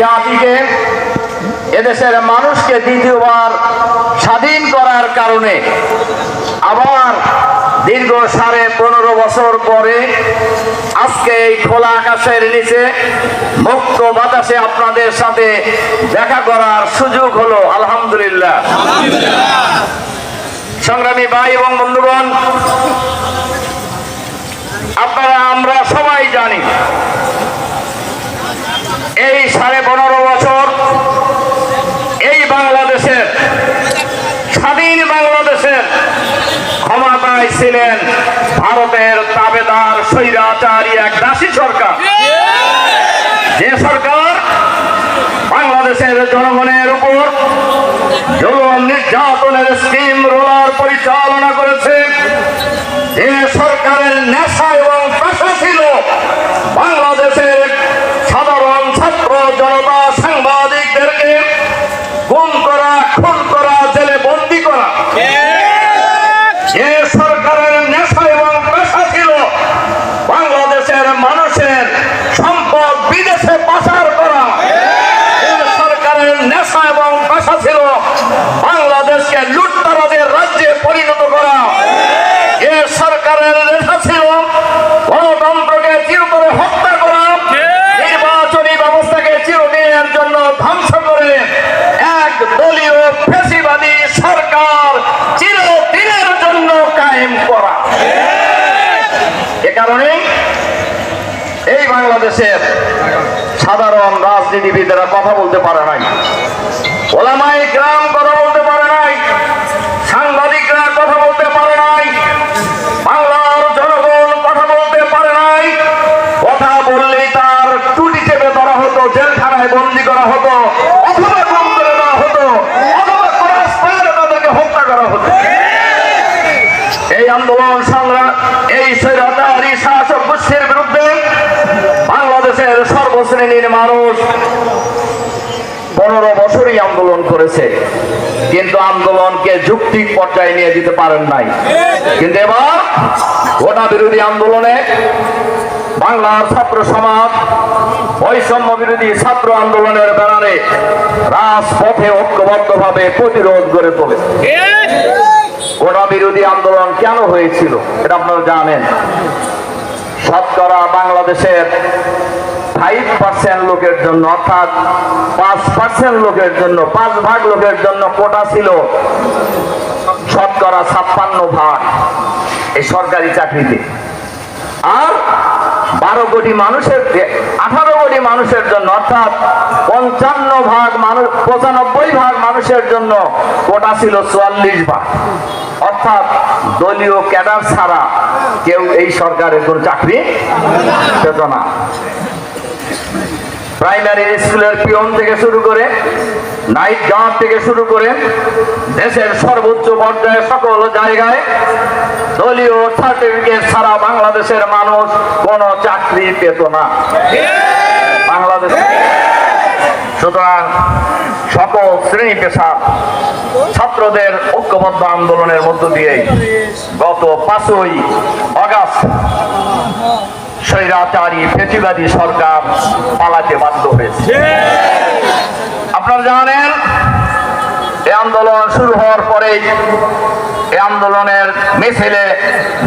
জাতিকে, এদেশের মানুষকে দ্বিতীয়বার স্বাধীন করার কারণে আবার দীর্ঘ সাড়ে পনেরো বছর পরে আজকে এই খোলা আকাশের নিচে মুক্ত বাতাসে আপনাদের সাথে দেখা করার সুযোগ হলো, আলহামদুলিল্লাহ। সংগ্রামী ভাই এবং বন্ধুগণ, আপনারা, আমরা সবাই জানি, এই সাড়ে পনেরো বছর এই বাংলাদেশের স্বাধীন বাংলাদেশের ক্ষমতায় ছিলেন ভারতের তাবেদার স্বৈরাচারী এক দাসী সরকার। যে সরকার বাংলাদেশের জনগণের উপর যৌন নির্যাতনের স্কিম রোলার পরিচালনা করেছে, যে সরকারের নেশা এবং পেশা ছিল বাংলাদেশের সাধারণ ছাত্র জনতা সাংবাদিকদেরকে গুম করা খুন করা জেলে বন্দি করা যে সরকারের নেশা এবং পেশা ছিল বাংলাদেশের মানুষের সম্পদ বিদেশে পাচার করা যে সরকারের নেশা এবং পেশা ছিল বাংলাদেশকে লুটতারাদের রাজ্যে পরিণত করা। যে সরকারের নেশা ছিল গণতন্ত্রকে চিরতরে হত্যা করা নির্বাচনী ব্যবস্থাকে চিরদিনের জন্য ধ্বংস করে এক দলীয় ফেসিবাদী সরকার চিরদিনের জন্য কায়েম করা। এ কারণে এই বাংলাদেশের সাধারণ রাজনীতিবিদেরা কথা বলতে পারে নাই। ওলামাই গ্রাম কথা বললেই তার টুটি চেপে ধরা হতো, জেলখানায় বন্দি করা হতো মানুষ পনেরো বছরই আন্দোলন করেছে। কিন্তু আন্দোলনকে পর্যায়ে নিয়ে দিতে পারেন নাই। কিন্তু এবার গোটা বিরোধী আন্দোলনে বাংলার ছাত্র সমাজ বৈষম্য বিরোধী ছাত্র আন্দোলনের ব্যানারে রাজপথে ঐক্যবদ্ধভাবে প্রতিরোধ গড়ে তোলে। গোটা বিরোধী আন্দোলন কেন হয়েছিল, এটা আপনারা জানেন। শতকরা বাংলাদেশের ফাইভ পার্সেন্ট লোকের জন্য, অর্থাৎ পাঁচ পার্সেন্ট লোকের জন্য পাঁচ ভাগ লোকের জন্য কোটা ছিল শতকরা ছাপ্পান্ন ভাগ এই সরকারি চাকরিতে। আর বারো কোটি মানুষের আঠারো কোটি মানুষের জন্য, অর্থাৎ পঞ্চান্ন ভাগ মানুষ, পঁচানব্বই ভাগ মানুষের জন্য কোটা ছিল চুয়াল্লিশ ভাগ। অর্থাৎ দলীয় ক্যাডার ছাড়া কেউ এই সরকারের কোন চাকরি পেত না। প্রাইমারি স্কুলের পিয়ন থেকে শুরু করে নাইট গার্ড থেকে শুরু করে দেশের সর্বোচ্চ পর্যায়ে সকল জায়গায় দলীয় সার্টিফিকেট ছাড়া বাংলাদেশের মানুষ কোনো চাকরি পেত না। বাংলাদেশ সুতরাং সকল শ্রেণি পেশা ছাত্রদের ঐক্যবদ্ধ আন্দোলনের মধ্য দিয়ে গত পাঁচই অগাস্ট স্বৈরাচারী ফেসিবাদী সরকার পালাতে বাধ্য হয়েছে। আপনারা জানেন এই আন্দোলন শুরু হওয়ার পরেই এই আন্দোলনের মিছিলে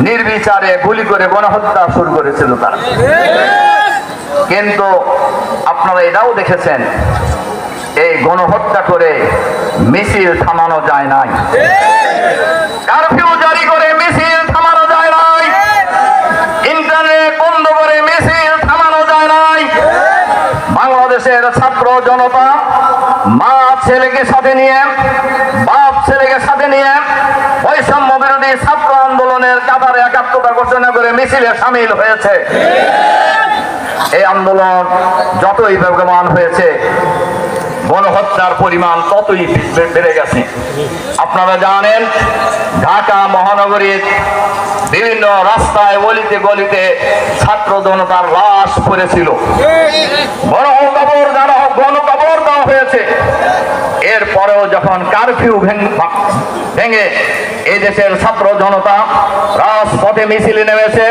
নির্বিচারে গুলি করে গণহত্যা শুরু করেছিল তারা। কিন্তু আপনারা এটাও দেখেছেন, এই গণহত্যা করে মিছিল থামানো যায় নাই। কারফিউ জারি করে মিছিল থামানো যায় নাই। ইন্টারনেট বন্ধ করে মিছিল থামানো যায় নাই। বাংলাদেশের ছাত্র জনতা বিরোধী ছাত্র আন্দোলনের কাতারে একাত্মতা ঘোষণা করে মিছিলে সামিল হয়েছে। এই আন্দোলন যতই বেগমান হয়েছে, গণহত্যার পরিমাণ ততই বেড়ে গেছে। আপনারা জানেন, ঢাকা মহানগরীর বিভিন্ন রাস্তায় গলিতে গলিতে ছাত্র জনতার লাশ পড়েছিল। গণকবর দেওয়া গণকবর দেওয়া হয়েছে। এরপরেও যখন কারফিউ ভেঙে এই দেশের ছাত্র জনতা রাজপথে মিছিলে নেমেছে,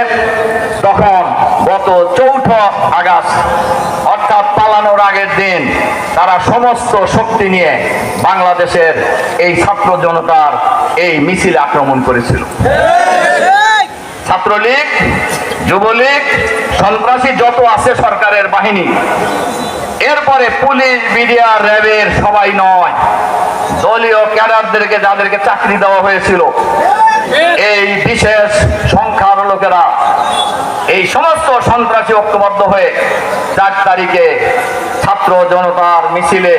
তখন গত চৌঠ আগস্ট, অর্থাৎ পালানোর আগের দিন, তারা সমস্ত শক্তি নিয়ে বাংলাদেশের এই ছাত্র জনতার এই মিছিল আক্রমণ করেছিল। ছাত্রলীগ, যুবলীগ, সন্ত্রাসী যত আছে সরকারের বাহিনী এরপরে পুলিশ, মিডিয়া, র্যাবের সবাই নয়। দলীয় ক্যাডারদেরকে যাদেরকে চাকরি দেওয়া হয়েছিল, এই বিশেষ সংখ্যার লোকেরা, এই সমস্ত সন্ত্রাসী ঐক্যবদ্ধ হয়ে চার তারিখে ছাত্র জনতার মিছিলে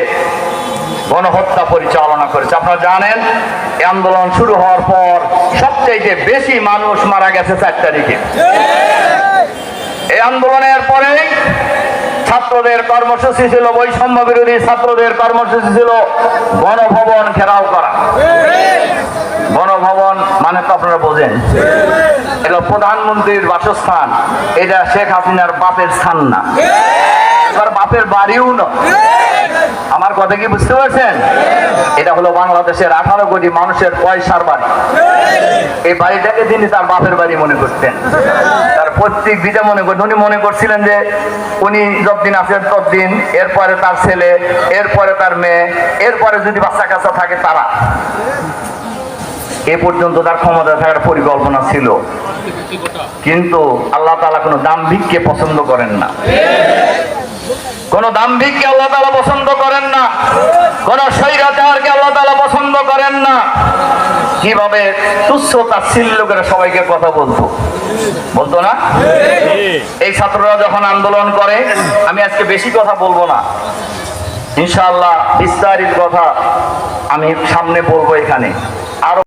গণহত্যা পরিচালনা করেছে। আপনারা জানেন আন্দোলন শুরু হওয়ার পর সবচেয়ে বেশি মানুষ মারা গেছে চার তারিখে। এই আন্দোলনের পরেই ছাত্রদের কর্মসূচি ছিল বৈষম্য বিরোধী ছাত্রদের কর্মসূচি ছিল গণভবন ঘেরাও করা। গণভবন মানে তো আপনারা বোঝেন। এটা প্রধানমন্ত্রীর বাসস্থান। এটা শেখ হাসিনার বাপের স্থান না। এবার বাপের বাড়িও না। আমার কথা কি বুঝতে পারছেন? এটা হলো বাংলাদেশের আঠারো কোটি মানুষের পয়সার বাড়ি। এই বাড়িটাকে তিনি তার বাপের বাড়ি মনে করতেন, তার প্রত্যেক দিকে মনে করতেন, উনি মনে করছিলেন যে উনি যতদিন আছেন ততদিন, এরপরে তার ছেলে, এরপরে তার মেয়ে, এরপরে যদি বাচ্চা কাচ্চা থাকে তারা। এ পর্যন্ত তার ক্ষমতা থাকার পরিকল্পনা ছিল। কিন্তু আল্লাহ তালা কোনো দাম্ভিককে পছন্দ করেন না। কোন দাম্ভিককে আল্লাহ তালা পছন্দ করেন না। কোন স্বৈরাচারকে আল্লাহ তালা পছন্দ করেন না। কীভাবে তুচ্ছ তাচ্ছিল্য করে সবাইকে কথা বলতো? বলতো না? এই ছাত্ররা যখন আন্দোলন করে, আমি আজকে বেশি কথা বলব না। ইনশাআল্লাহ বিস্তারিত কথা আমি সামনে বলব এখানে। আরও